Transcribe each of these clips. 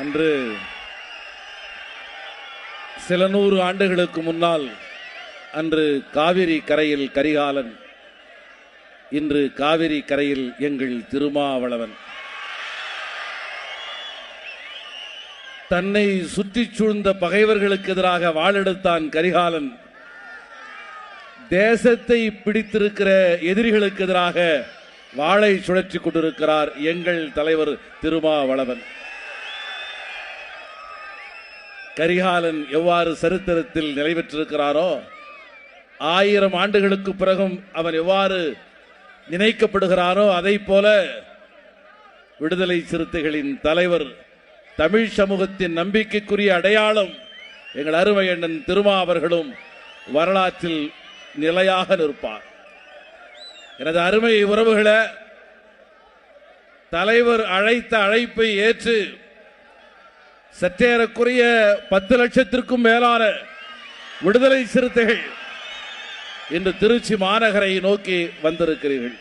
அன்று சில நூறு ஆண்டுகளுக்கு முன்னால் அன்று காவிரி கரையில் கரிகாலன் இன்று காவிரி கரையில் எங்கள் திருமாவளவன். தன்னை சுற்றி சூழ்ந்த பகைவர்களுக்கு எதிராக வாழெடுத்தான் கரிகாலன். தேசத்தை பிடித்திருக்கிற எதிரிகளுக்கு எதிராக வாளை சுழற்றி கொண்டிருக்கிறார் எங்கள் தலைவர் திருமாவளவன். கரிகாலன் எவ்வாறு சரித்திரத்தில் நிலை பெற்றிருக்கிறாரோ ஆயிரம் ஆண்டுகளுக்கு பிறகும் அவன் எவ்வாறு நினைக்கப்படுகிறாரோ அதை போல விடுதலை சிறுத்தைகளின் தலைவர் தமிழ் சமூகத்தின் நம்பிக்கைக்குரிய அடையாளம் எங்கள் அருமை அண்ணன் திருமா அவர்களும் வரலாற்றில் நிலையாக நிற்பார். எனது அருமை உறவுகளை தலைவர் அழைத்த அழைப்பை ஏற்று சற்றேறக்குரிய பத்து லட்சத்திற்கும் மேலான விடுதலை சிறுத்தைகள் இன்று திருச்சி மாநகரை நோக்கி வந்திருக்கிறீர்கள்.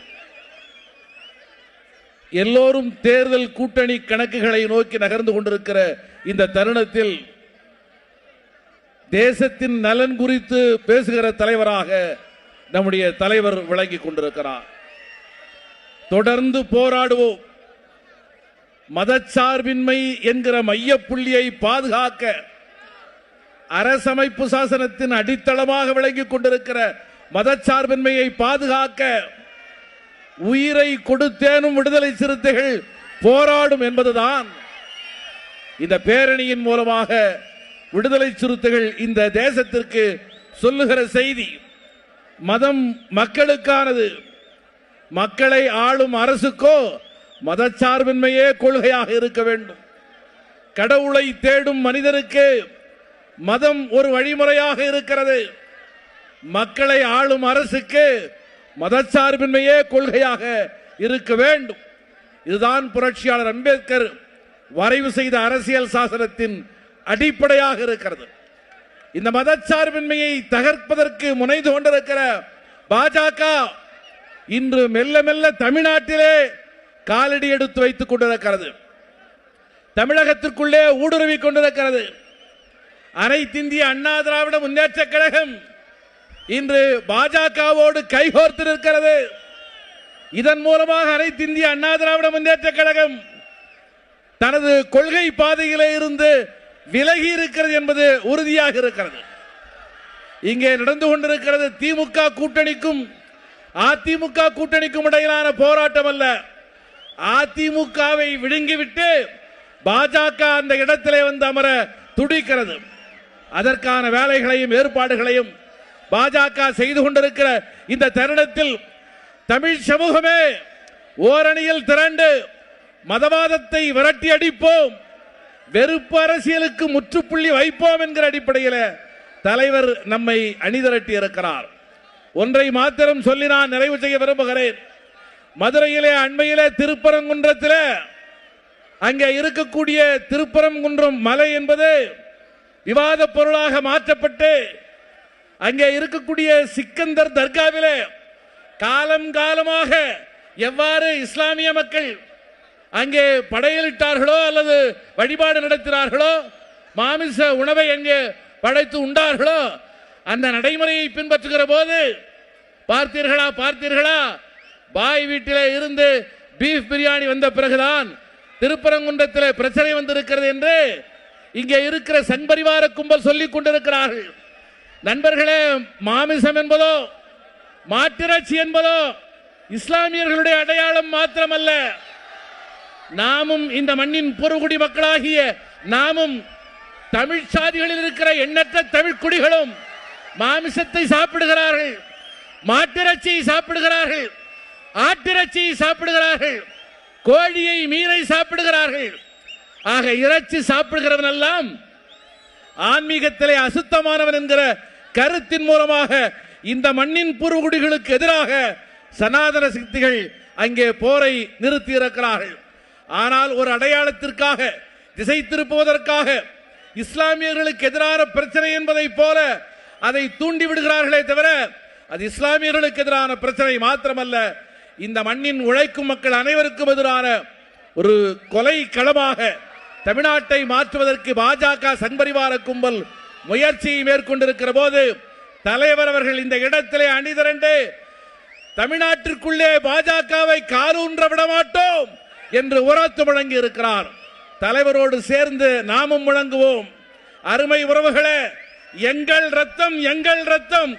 எல்லோரும் தேர்தல் கூட்டணி கணக்குகளை நோக்கி நகர்ந்து கொண்டிருக்கிற இந்த தருணத்தில் தேசத்தின் நலன் குறித்து பேசுகிற தலைவராக நம்முடைய தலைவர் விளங்கிக் கொண்டிருக்கிறார். தொடர்ந்து போராடுவோம். மதச்சார்பின்மை என்கிற மையப்புள்ளியை பாதுகாக்க அரசமைப்பு சாசனத்தின் அடித்தளமாக விளங்கிக் கொண்டிருக்கிற மதச்சார்பின்மையை பாதுகாக்க உயிரை கொடுத்தேனும் விடுதலை சிறுத்தைகள் போராடும் என்பதுதான் இந்த பேரணியின் மூலமாக விடுதலை சிறுத்தைகள் இந்த தேசத்திற்கு சொல்லுகிற செய்தி. மதம் மக்களுக்கானது. மக்களை ஆளும் அரசுக்கோ மதச்சார்பின்மையே கொள்கையாக இருக்க வேண்டும். கடவுளை தேடும் மனிதருக்கு மதம் ஒரு வழிமுறையாக இருக்கிறது. மக்களை ஆளும் அரசுக்கு மதச்சார்பின்மையே கொள்கையாக இருக்க வேண்டும். இதுதான் புரட்சியாளர் அம்பேத்கர் வரைவு செய்த அரசியல் சாசனத்தின் அடிப்படையாக இருக்கிறது. இந்த மதச்சார்பின்மையை தகர்ப்பதற்கு முனைந்து கொண்டிருக்கிற பாஜக இன்று மெல்ல மெல்ல தமிழ்நாட்டிலே காலடி எடுத்து வைத்துக் கொண்டிருக்கிறது. தமிழகத்திற்குள்ளே ஊடுருவி கொண்டிருக்கிறது. அனைத்திந்திய அண்ணா திராவிட முன்னேற்ற கழகம் இன்று பாஜகவோடு கைகோர்த்திருக்கிறது. இதன் மூலமாக அனைத்திந்திய அண்ணா திராவிட முன்னேற்ற கழகம் தனது கொள்கை பாதையிலே இருந்து விலகி இருக்கிறது என்பது உறுதியாக இருக்கிறது. இங்கே நடந்து கொண்டிருக்கிறது திமுக கூட்டணிக்கும் அதிமுக கூட்டணிக்கும் இடையிலான போராட்டம் அல்ல. அதிமுகவை விழுங்கிவிட்டு பாஜக அந்த இடத்திலே வந்து அமர துடிக்கிறது. அதற்கான வேலைகளையும் ஏற்பாடுகளையும் பாஜக செய்து கொண்டிருக்கிற இந்த தருணத்தில் தமிழ் சமூகமே ஓரணியில் திரண்டு மதவாதத்தை விரட்டி அடிப்போம். வெறுப்பு அரசியலுக்கு முற்றுப்புள்ளி வைப்போம் என்கிற அடிப்படையில் தலைவர் நம்மை அணிதிரட்டி இருக்கிறார். ஒன்றை மாத்திரம் சொல்லி நான் நிறைவு செய்ய விரும்புகிறேன். மதுரையிலே அண்மையிலே திருப்பரங்குன்றத்தில் அங்கே இருக்கக்கூடிய திருப்பரங்குன்றம் மலை என்பது விவாத பொருளாக மாற்றப்பட்டு அங்கே இருக்கக்கூடிய சிக்கந்தர் தர்காவிலே காலம் காலமாக எவ்வாறு இஸ்லாமிய மக்கள் அங்கே படையலிட்டார்களோ அல்லது வழிபாடு நடத்தினார்களோ மாமிச உணவை அங்கே படைத்து உண்டார்களோ அந்த நடைமுறையை பின்பற்றுகிற போது பார்த்தீர்களா பார்த்தீர்களா பாய் வீட்டிலே இருந்து பீஃப் பிரியாணி வந்த பிறகுதான் திருப்பரங்குன்றத்தில் பிரச்சனை வந்திருக்கிறது என்று இங்கே இருக்கிற சண்பரிவார கும்பல் சொல்லிக் கொண்டிருக்கிறார்கள். நண்பர்களே மாமிசம் என்பதோ மாட்டிறச்சி என்பதோ இஸ்லாமியர்களுடைய அடையாளம் மாத்திரமல்ல. நாமும் இந்த மண்ணின் பொறுகுடி மக்களாகிய நாமும் தமிழ் சாதிகளில் இருக்கிற எண்ணற்ற தமிழ் குடிகளும் மாமிசத்தை சாப்பிடுகிறார்கள் மாட்டிறச்சியை சாப்பிடுகிறார்கள். ஆட்டிறைச்சியை சாப்பிடுகிறார்கள். கோழியை மீனை சாப்பிடுகிறார்கள். ஆக இறைச்சி சாப்பிடுகிறவன் எல்லாம் ஆன்மீகத்திலே அசுத்தமானவன் என்கிற கருத்தின் மூலமாக இந்த மண்ணின் பூர்வகுடிகளுக்கு எதிராக சனாதன சக்திகள் அங்கே போரை நிறுத்தி இருக்கிறார்கள். ஆனால் ஒரு அடையாளத்திற்காக திசை திருப்புவதற்காக இஸ்லாமியர்களுக்கு எதிரான பிரச்சனை என்பதை போல அதை தூண்டி விடுகிறார்களே தவிர அது இஸ்லாமியர்களுக்கு எதிரான பிரச்சனை மாத்திரமல்ல. இந்த மண்ணின் உழைக்கும் மக்கள் அனைவருக்கும் எதிரான ஒரு கொலை களமாக தமிழ்நாட்டை மாற்றுவதற்கு பாஜக சண்பரிவார கும்பல் முயற்சியை மேற்கொண்டிருக்கிற போது தலைவர் அவர்கள் இந்த இடத்திலே அணிதிரண்டு தமிழ்நாட்டிற்குள்ளே பாஜகவை காலூன்ற விட மாட்டோம் என்று உரத்து முழங்கி இருக்கிறார். தலைவரோடு சேர்ந்து நாமும் முழங்குவோம். அருமை உறவுகளே எங்கள் ரத்தம் எங்கள் ரத்தம்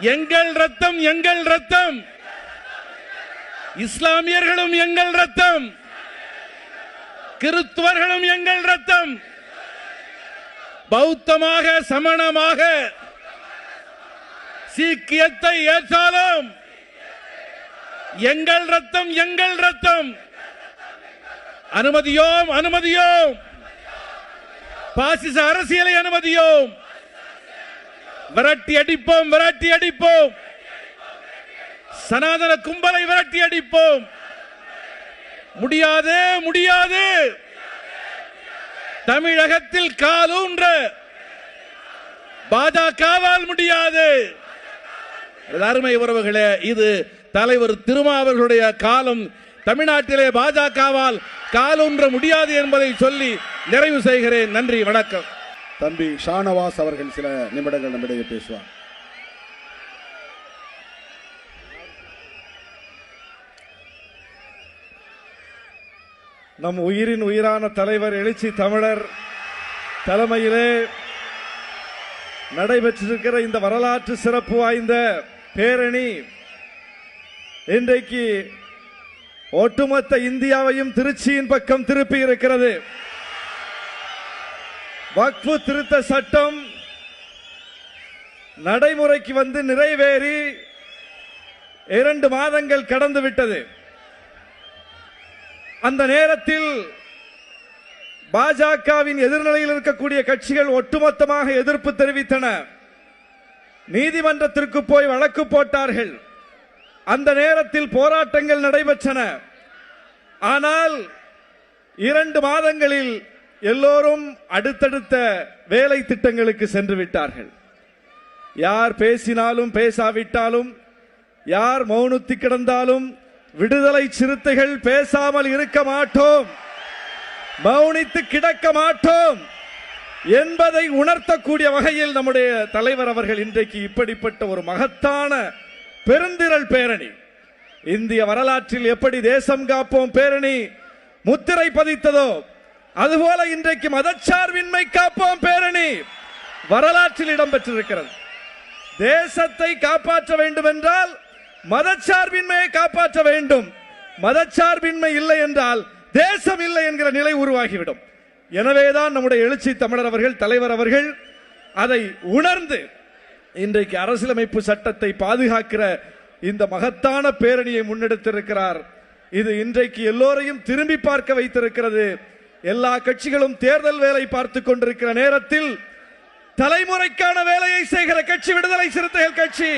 எங்கள் ரத்தம் எங்கள் ரத்தம் இஸ்லாமியர்களும் எங்கள் ரத்தம் கிறிஸ்துவர்களும் எங்கள் ரத்தம் பௌத்தமாக சமணமாக. சீக்கியத்தை ஏற்றாலும் எங்கள் ரத்தம் எங்கள் ரத்தம் அனுமதியோம் அனுமதியோம். பாசிச அரசியலை அனுமதியோம். விரட்டி அடிப்போம் விரட்டி அடிப்போம். சனாதன கும்பலை விரட்டி அடிப்போம். முடியாது முடியாது. தமிழகத்தில் காலூன்ற பாஜகவால் முடியாது. அருமை உறவுகளே இது தலைவர் திருமாவர்களுடைய காலம். தமிழ்நாட்டிலே பாஜகவால் காலூன்ற முடியாது என்பதை சொல்லி நிறைவு செய்கிறேன். நன்றி வணக்கம். தம்பி ஷானவாஸ் அவர்கள் சில நிமிடங்கள் நம்மிடையே பேசுவார். நம் உயிரின் உயிரான தலைவர் எழுச்சி தமிழர் தலைமையிலே நடைபெற்றிருக்கிற இந்த வரலாற்று சிறப்பு வாய்ந்த பேரணி இன்றைக்கு ஒட்டுமொத்த இந்தியாவையும் திருச்சியின் பக்கம் திருப்பி இருக்கிறது. வக்ஃபு திருத்த சட்டம் நடைமுறைக்கு வந்து நிறைவேறி இரண்டு மாதங்கள் கடந்து விட்டது. அந்த நேரத்தில் பாஜகவின் எதிர்நிலையில் இருக்கக்கூடிய கட்சிகள் ஒட்டுமொத்தமாக எதிர்ப்பு தெரிவித்தன. நீதிமன்றத்திற்கு போய் வழக்கு போட்டார்கள். அந்த நேரத்தில் போராட்டங்கள் நடைபெற்றன. ஆனால் இரண்டு மாதங்களில் எல்லோரும் அடுத்தடுத்த வேலை திட்டங்களுக்கு சென்று விட்டார்கள். யார் பேசினாலும் பேசாவிட்டாலும் யார் மௌனத்தி கிடந்தாலும் விடுதலை சிறுத்தைகள் பேசாமல் இருக்க மாட்டோம். மௌனித்து கிடக்க மாட்டோம் என்பதை உணர்த்தக்கூடிய வகையில் நம்முடைய தலைவர் அவர்கள் இன்றைக்கு இப்படிப்பட்ட ஒரு மகத்தான பெருந்திரள் பேரணி. இந்திய வரலாற்றில் எப்படி தேசம் காப்போம் பேரணி முத்திரை பதித்ததோ அதுபோல இன்றைக்கு மதச்சார்பின்மை காப்போம் பேரணி. வரலாற்றில் இடம்பெற்றிருக்கிறது. தேசத்தை காப்பாற்ற வேண்டும் என்றால் மதச்சார்பின்மையை காப்பாற்ற வேண்டும். மதச்சார்பின்மை இல்லை என்றால் தேசம் இல்லை என்கிற நிலை உருவாகிவிடும். எனவேதான் நம்முடைய எழுச்சி தமிழர் அவர்கள் தலைவர் அவர்கள் அதை உணர்ந்து இன்றைக்கு அரசியலமைப்பு சட்டத்தை பாதுகாக்கிற இந்த மகத்தான பேரணியை முன்னெடுத்திருக்கிறார். இது இன்றைக்கு எல்லோரையும் திரும்பி பார்க்க வைத்திருக்கிறது. எல்லா கட்சிகளும் தேர்தல் வேலை பார்த்து கொண்டிருக்கிற நேரத்தில் தலைமுறைக்கான வேலையை செய்கிற கட்சி விடுதலை சிறுத்தைகள் கட்சி.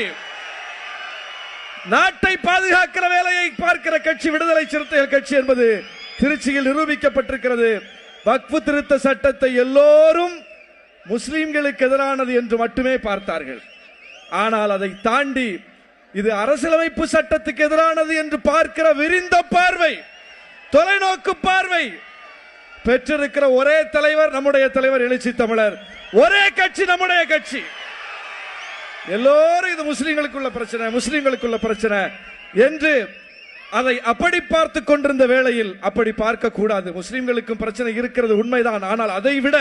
நாட்டை பாதுகாக்கிற வேலையை பார்க்கிற கட்சி விடுதலை சிறுத்தைகள் கட்சி என்பது திருச்சியில் நிரூபிக்கப்பட்டிருக்கிறது. வக்ஃபு திருத்த சட்டத்தை எல்லோரும் முஸ்லிம்களுக்கு எதிரானது என்று மட்டுமே பார்த்தார்கள். ஆனால் அதை தாண்டி இது அரசியலமைப்பு சட்டத்துக்கு எதிரானது என்று பார்க்கிற விரிந்த பார்வை தொலைநோக்கு பார்வை பெற்றிருக்கிற ஒரே தலைவர் நம்முடைய தலைவர் எழுச்சி தமிழர். ஒரே கட்சி நம்முடைய கட்சி. எல்லோரும் இது முஸ்லிம்களுக்குள்ள பிரச்சனை முஸ்லிம்களுக்குள்ள பிரச்சனை என்று அதை அப்படி பார்த்து கொண்டிருந்த வேளையில் அப்படி பார்க்க கூடாது முஸ்லிம்களுக்கும் பிரச்சனை இருக்கிறது உண்மைதான். ஆனால் அதை விட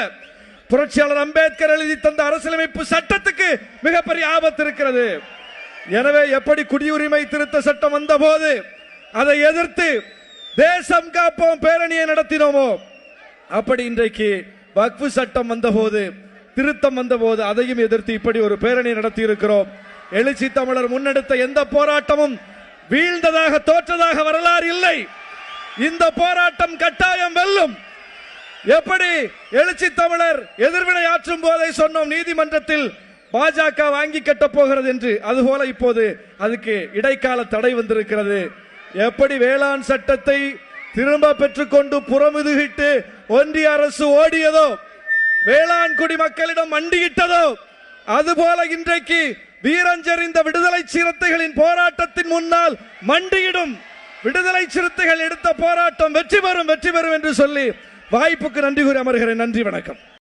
புரட்சியாளர் அம்பேத்கர் எழுதி தந்த அரசியலமைப்பு சட்டத்துக்கு மிகப்பெரிய ஆபத்து இருக்கிறது. எனவே எப்படி குடியுரிமை திருத்த சட்டம் வந்த போது அதை எதிர்த்து தேசம் காப்போம் பேரணியை நடத்தினோமோ? அப்படி இன்றைக்கு வக்ஃபு சட்டம் வந்தபோது திருத்தம் வந்தபோது அதையும் எதிர்த்து இப்படி ஒரு பேரணி நடத்தி இருக்கிறோம் எழுச்சி தமிழர் முன்னெடுத்த எந்த போராட்டமும் வீழ்ந்ததாக தோற்றதாக வரலாறு இல்லை. இந்த போராட்டம் கட்டாயம் வெல்லும். எப்படி எழுச்சி தமிழர் எதிர்வினை ஆற்றும் போதை சொன்னோம் நீதிமன்றத்தில் பாஜக வாங்கி கட்ட போகிறது என்று. அதுபோல இப்போது அதுக்கு இடைக்கால தடை வந்திருக்கிறது. எப்படி வேளாண் சட்டத்தை திரும்ப பெற்றுக்கொண்டு புறமுதுகிட்டு ஒன்றிய அரசு ஓடியதோ வேளாண் குடி மக்களிடம் மண்டியிட்டதோ அதுபோல இன்றைக்கு வீரஞ்செறிந்த விடுதலை சிறுத்தைகளின் போராட்டத்தின் முன்னால் மண்டியிடும் விடுதலை சிறுத்தைகள் எடுத்த போராட்டம் வெற்றி பெறும் வெற்றி பெறும் என்று சொல்லி வாய்ப்புக்கு நன்றி கூறி அமர்கிறேன். நன்றி வணக்கம்.